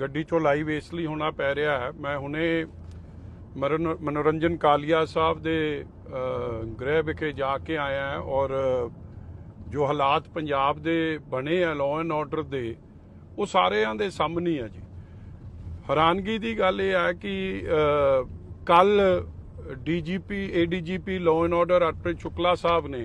ਗੱਡੀ ਚੋਂ ਲਾਈਵ ਇਸ ਲਈ ਹੋਣਾ ਪੈ ਰਿਹਾ ਹੈ। ਮੈਂ ਹੁਣੇ ਮਰਨ- ਮਨੋਰੰਜਨ ਕਾਲੀਆ ਸਾਹਿਬ ਦੇ ਗ੍ਰਹਿ ਵਿਖੇ ਜਾ ਕੇ ਆਇਆ ਹਾਂ ਔਰ ਜੋ ਹਾਲਾਤ ਪੰਜਾਬ ਦੇ ਬਣੇ ਆ ਲਾਅ ਐਂਡ ਆਰਡਰ ਦੇ, ਉਹ ਸਾਰਿਆਂ ਦੇ ਸਾਹਮਣੇ ਆ ਜੀ। ਹੈਰਾਨਗੀ ਦੀ ਗੱਲ ਇਹ ਹੈ ਕਿ ਕੱਲ DGP, ADGP law and order Arpit Shukla ਸਾਹਿਬ ਨੇ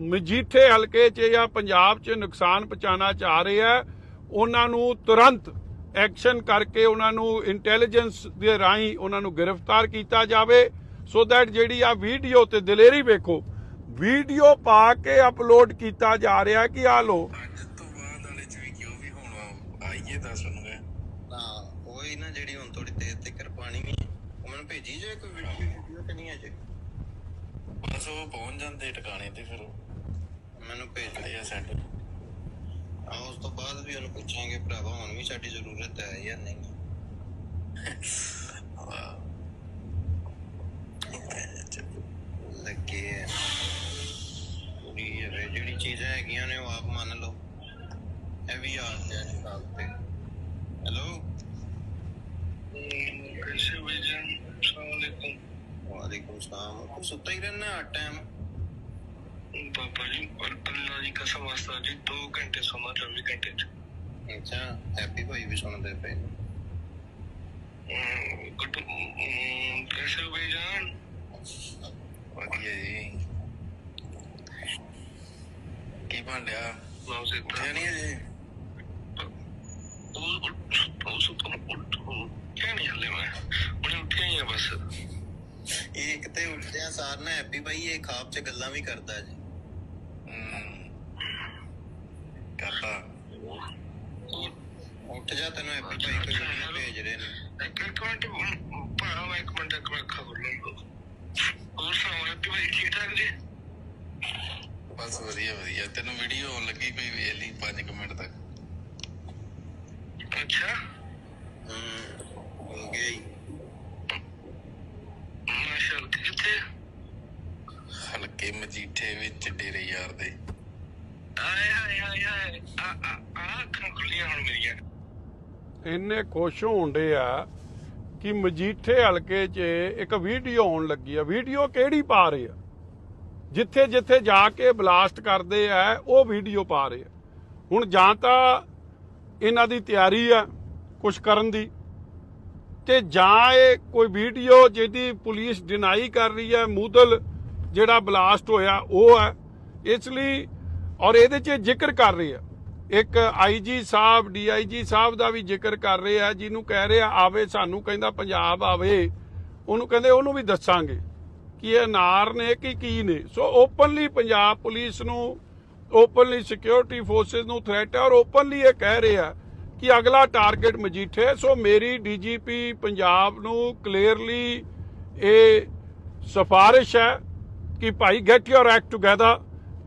ਮਜੀਠੇ ਹਲਕੇ 'ਚ ਜਾਂ ਪੰਜਾਬ 'ਚ ਨੁਕਸਾਨ ਪਹੁੰਚਾਉਣਾ ਚਾਹ ਰਹੇ ਆ ਉਹਨਾਂ ਨੂੰ ਤੁਰੰਤ ਐਕਸ਼ਨ ਕਰਕੇ ਉਹਨਾਂ ਨੂੰ ਇੰਟੈਲੀਜੈਂਸ ਦੇ ਰਾਹੀਂ ਉਹਨਾਂ ਨੂੰ ਗ੍ਰਿਫਤਾਰ ਕੀਤਾ ਜਾਵੇ। ਸੋ ਦੈਟ ਜਿਹੜੀ ਆ ਵੀਡੀਓ ਤੇ ਦਲੇਰੀ ਵੇਖੋ ਵੀਡੀਓ ਪਾ ਕੇ ਅਪਲੋਡ ਕੀਤਾ ਜਾ ਰਿਹਾ ਕਿ ਆ ਲੋ ਅੱਜ ਤੋਂ ਬਾਅਦ ਵਾਲੇ ਚ ਵੀ ਕਿਉਂ ਵੀ ਹੁਣ ਆਈਏ ਤਾਂ ਸੁਣੂਗੇ ਨਾ ਉਹੀ ਨਾ ਜਿਹੜੀ ਹੁਣ ਥੋੜੀ ਦੇਰ ਤੱਕ ਪਾਣੀ ਵੀ ਉਹ ਮੈਨੂੰ ਭੇਜੀ ਜੇ ਕੋਈ ਵੀਡੀਓ ਕਿ ਨਹੀਂ ਅਜੇ ਬਸ ਉਹ ਪਹੁੰਚ ਜਾਂਦੇ ਟਿਕਾਣੇ ਤੇ ਫਿਰ ਮੈਨੂੰ ਭੇਜ ਇਹ ਸੈਂਡ ਆ ਉਸ ਤੋਂ ਬਾਅਦ ਵੀ ਉਹਨੂੰ ਪੁੱਛਾਂਗੇ, ਭਰਾਵਾ ਹੁਣ ਵੀ ਸਾਡੀ ਜ਼ਰੂਰਤ ਹੈ ਜਾਂ ਨਹੀਂ। ਲੱਗੇ ਜਿਹੜੀ ਚੀਜ਼ਾਂ ਹੈਗੀਆਂ ਨੇ ਉਹ ਆਪ ਮੰਨ ਲਓ। ਇਹ ਵੀ ਆ ਗਿਆ ਨਿਕਾਲ ਤੇ। पूछता हूँ सुता ही रहना है टाइम जी और अल्लाह जी जी दो घंटे सोना चौबीस घंटे अच्छा हैप्पी भाई भी सोना दे पे गुड कैसे हो भाई जान बढ़िया जी की बन लिया उठा नहीं है जी उठ उठ बस ਇਹ ਇੱਕ ਤੇ ਉੱਠਦਿਆਂ ਸਾਰ ਨਾ ਹੈਪੀ ਭਾਈ ਇਹ ਖਾਬ 'ਚ ਗੱਲਾਂ ਵੀ ਕਰਦਾ ਜੀ। ਕਰਦਾ। ਉੱਠ ਜਾ ਤੈਨੂੰ ਹੈਪੀ ਭਾਈ ਕੋਈ ਵੀਡੀਓ ਭੇਜ ਰਹੇ ਨੇ। ਇੱਕ ਇੱਕ ਮਿੰਟ ਮੈਂ ਇੱਕ ਮਿੰਟ ਇੱਕ ਮਿੰਟ ਖਬਰ ਲਓ ਹੋਰ ਸੁਣਾਓ ਕਿ ਭਾਈ ਠੀਕ ਠਾਕ ਜੀ? ਬਸ ਵਧੀਆ ਵਧੀਆ। ਤੈਨੂੰ ਵੀਡੀਓ ਆਉਣ ਲੱਗੀ ਕੋਈ ਵੇਖ ਲਈ 5 ਮਿੰਟ ਤੱਕ ਅੱਛਾ ਹੂੰ ਹੋ ਗਿਆ ਹੀ ਮਾਸ਼ਾਅੱਲਾ ਕਿੱਥੇ ਹਲਕੇ ਮਜੀਠੇ ਵਿੱਚ ਡੇਰੇ ਯਾਰ ਦੇ। ਆਏ ਹਾਏ ਹਾਏ ਹਾਏ। ਆ ਆ ਆ ਅੱਖਾਂ ਖੁੱਲੀਆਂ ਹੁਣ ਮੇਰੀਆਂ। ਇੰਨੇ ਖੁਸ਼ ਹੋਣਦੇ ਆ ਕਿ ਮਜੀਠੇ ਹਲਕੇ 'ਚ ਇੱਕ ਵੀਡੀਓ ਆਉਣ ਲੱਗੀ ਆ। ਵੀਡੀਓ ਕਿਹੜੀ ਪਾ ਰਹੇ ਆ? ਜਿੱਥੇ ਜਿੱਥੇ ਜਾ ਕੇ ਬਲਾਸਟ ਕਰਦੇ ਆ ਉਹ ਵੀਡੀਓ ਪਾ ਰਹੇ ਆ। ਹੁਣ ਜਾਂ ਤਾਂ ਇਹਨਾਂ ਦੀ ਤਿਆਰੀ ਆ ਕੁਝ ਕਰਨ ਦੀ ਤੇ ਜਾਂ ਇਹ ਕੋਈ ਵੀਡੀਓ ਜਿਹਦੀ ਪੁਲਿਸ ਡਿਨਾਈ ਕਰ ਰਹੀ ਹੈ ਮੂਦਲ ਜਿਹੜਾ ਬਲਾਸਟ ਹੋਇਆ ਉਹ ਹੈ ਇਸ ਲਈ, ਔਰ ਇਹਦੇ 'ਚ ਜ਼ਿਕਰ ਕਰ ਰਹੇ ਆ ਇੱਕ ਆਈਜੀ ਸਾਹਿਬ ਡੀਆਈਜੀ ਸਾਹਿਬ ਦਾ ਵੀ ਜ਼ਿਕਰ ਕਰ ਰਹੇ ਆ, ਜਿਹਨੂੰ ਕਹਿ ਰਹੇ ਆ, ਆਵੇ ਸਾਨੂੰ ਕਹਿੰਦਾ ਪੰਜਾਬ ਆਵੇ, ਉਹਨੂੰ ਕਹਿੰਦੇ ਉਹਨੂੰ ਵੀ ਦੱਸਾਂਗੇ ਕਿ ਇਹ ਨਾਰ ਨੇ ਕਿ ਕੀ ਨੇ ਸੋ ਓਪਨਲੀ ਪੰਜਾਬ ਪੁਲਿਸ ਨੂੰ ਓਪਨਲੀ ਸਿਕਿਉਰਿਟੀ ਫੋਰਸਸ ਨੂੰ ਥ੍ਰੈਟ ਹੈ ਔਰ ਓਪਨਲੀ ਇਹ ਕਹਿ ਰਹੇ ਆ ਕਿ ਅਗਲਾ ਟਾਰਗੇਟ ਮਜੀਠੇ ਹੈ। ਸੋ ਮੇਰੀ ਡੀਜੀਪੀ ਪੰਜਾਬ ਨੂੰ ਕਲੀਅਰਲੀ ਇਹ ਸਿਫਾਰਿਸ਼ ਹੈ ਕਿ ਭਾਈ get your act together